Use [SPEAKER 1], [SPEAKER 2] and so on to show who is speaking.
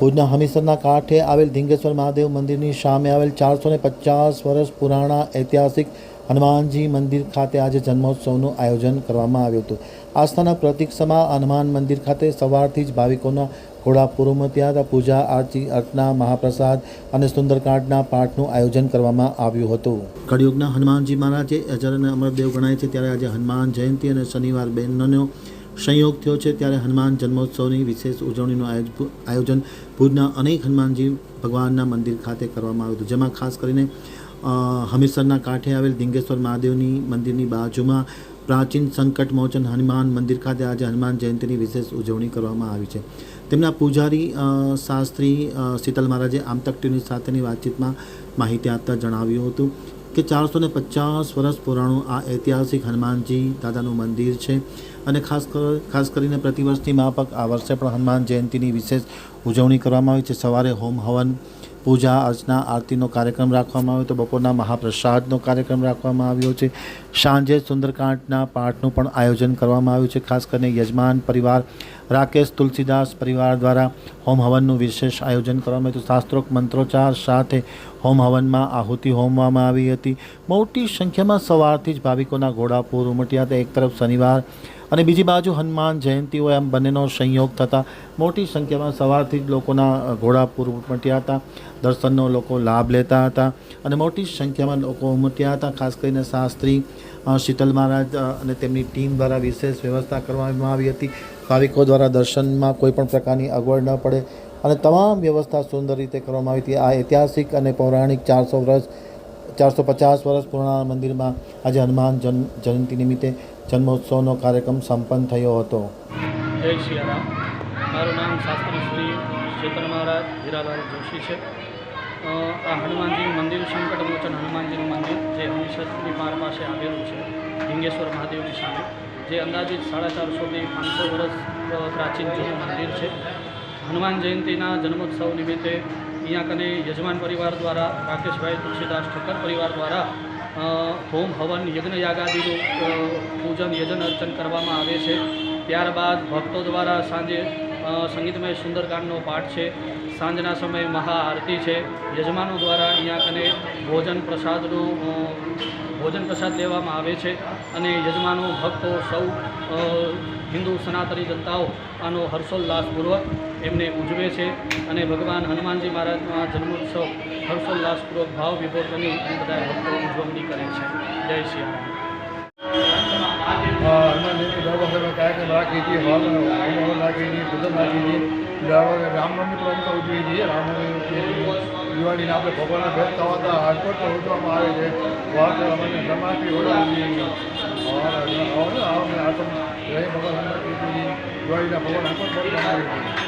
[SPEAKER 1] ભુજના હમીસરના કાંઠે આવેલ ધીંગેશ્વર મહાદેવ મંદિરની સામે આવેલ ચારસો ને પચાસ વર્ષ પુરાણા ઐતિહાસિક હનુમાનજી મંદિર ખાતે આજે જન્મોત્સવનું આયોજન કરવામાં આવ્યું હતું. આસ્થાના પ્રતિક સમા હનુમાન મંદિર ખાતે સવારથી જ ભાવિકોના ઘોડાપુર ત્યાં હતા પૂજા આરતી, અર્ચના, મહાપ્રસાદ અને સુંદરકાંડના પાઠનું આયોજન કરવામાં આવ્યું હતું. કળિયુગના હનુમાનજી મહારાજે અને અમરદેવ ગણાય છે. ત્યારે આજે હનુમાન જયંતિ અને શનિવાર બહેનોનો સંયોગ થયો છે ત્યારે હનુમાન જન્મોત્સવની વિશેષ ઉજવણીનું આયોજ- આયોજન ભુજના અનેક હનુમાનજી ભગવાનના મંદિર ખાતે કરવામાં આવ્યું હતું. જેમાં ખાસ કરીને હમીરસરના કાંઠે આવેલ દિંગેશ્વર મહાદેવની મંદિરની બાજુમાં પ્રાચીન સંકટ મોચન હનુમાન મંદિર ખાતે આજે હનુમાન જયંતિની વિશેષ ઉજવણી કરવામાં આવી છે. તેમના પૂજારી શાસ્ત્રી શીતલ મહારાજે આમતક ટીવી સાથેની વાતચીતમાં માહિતી આપતા જણાવ્યું હતું કે ચારસો ને પચાસ વર્ષ પુરાણું આ ઐતિહાસિક હનુમાનજી દાદાનું મંદિર છે. અને ખાસ ખાસ કરીને પ્રતિવર્ષની માફક આ વર્ષે પણ હનુમાન જયંતિની વિશેષ ઉજવણી કરવામાં આવી છે. સવારે હોમ હવન, પૂજા, અર્ચના, આરતીનો કાર્યક્રમ રાખવામાં આવ્યો તો બપોરના મહાપ્રસાદનો કાર્યક્રમ રાખવામાં આવ્યો છે. સાંજે સુંદરકાંડના પાઠનું પણ આયોજન કરવામાં આવ્યું છે. ખાસ કરીને યજમાન પરિવાર, રાકેશ તુલસીદાસ પરિવાર દ્વારા હોમ હવનનું વિશેષ આયોજન કરવામાં આવ્યું શાસ્ત્રોક મંત્રોચ્ચાર સાથે હોમ હવનમાં આહુતિ હોમવામાં આવી હતી. મોટી સંખ્યામાં સવારથી જ ભાવિકોના ઘોડાપુર ઉમટ્યા હતા. એક તરફ શનિવાર અને બીજી બાજુ હનુમાન જયંતિ હોય એમ બંનેનો સંયોગ થતાં મોટી સંખ્યામાં સવારથી જ લોકોના ઘોડાપુર ઉમટ્યા હતા, દર્શનનો લોકો લાભ લેતા હતા અને મોટી સંખ્યામાં લોકો ઉમટ્યા હતા, ખાસ કરીને શાસ્ત્રી શીતલ મહારાજ અને તેમની ટીમ દ્વારા વિશેષ વ્યવસ્થા કરવામાં આવી હતી. ભાવિકો દ્વારા દર્શનમાં કોઈપણ પ્રકારની અગવડ ન પડે અને તમામ વ્યવસ્થા સુંદર રીતે કરવામાં આવી હતી. આ ઐતિહાસિક અને પૌરાણિક ચારસો વર્ષ ચારસો પચાસ વર્ષ પૂર્ણ મંદિરમાં આજે હનુમાન જન્મ જયંતિ નિમિત્તે જન્મોત્સવનો કાર્યક્રમ સંપન્ન થયો હતો.
[SPEAKER 2] જય સિયારામ મારું નામ શાસ્ત્રી શ્રી ચેતન મહારાજ હીરાલાલ જોશી છે. આ હનુમાનજીનું મંદિર સંકટમોચન હનુમાનજીનું મંદિર જે હમીસરની પાર પાસે આવેલું છે, લિંગેશ્વર મહાદેવની સામે, જે અંદાજિત સાડા ચારસોથી પાંચસો વર્ષ પ્રાચીન જૂનું મંદિર છે. હનુમાન જયંતિના જન્મોત્સવ નિમિત્તે અહીંયા કને યજમાન પરિવાર દ્વારા, રાકેશભાઈ તુલસીદાસ ઠક્કર પરિવાર દ્વારા હોમ હવન, યજ્ઞ યાગાદિનું પૂજન યજન અર્ચન કરવામાં આવે છે. ત્યારબાદ ભક્તો દ્વારા સાંજે સંગીતમય સુંદરકાંડનો પાઠ છે. સાંજના સમયે મહાઆરતી છે. યજમાનો દ્વારા અહીંયા કને ભોજન પ્રસાદનું ભોજન પ્રસાદ લેવામાં આવે છે અને યજમાનો, ભક્તો, સૌ હિન્દુ સનાતની જનતાઓ આનો હર્ષોલ્લાસપૂર્વક એમને ઉજવે છે અને ભગવાન હનુમાનજી મહારાજનો આ જન્મોત્સવ હર્ષોલ્લાસપૂર્વક ભાવ વિભોર બની બધા ભક્તો ઉજવણી કરે છે. જય શ્રી
[SPEAKER 3] કાર્યક્રમ રાખીએ છીએ હોલ હોમ રાખીએ છીએ પૂજન રાખીએ છીએ રામનવમી પણ કરવું જોઈએ રામનવમી દિવાળીને આપણે ભગવાનના ભેટ થવા હતા પણ ઉઠવામાં આવે છે. વાત અમને ઉજવીએ છીએ આતમ રહી ભગવાન દિવાળીના ભગવાન રાજકોટ પણ આવે છીએ.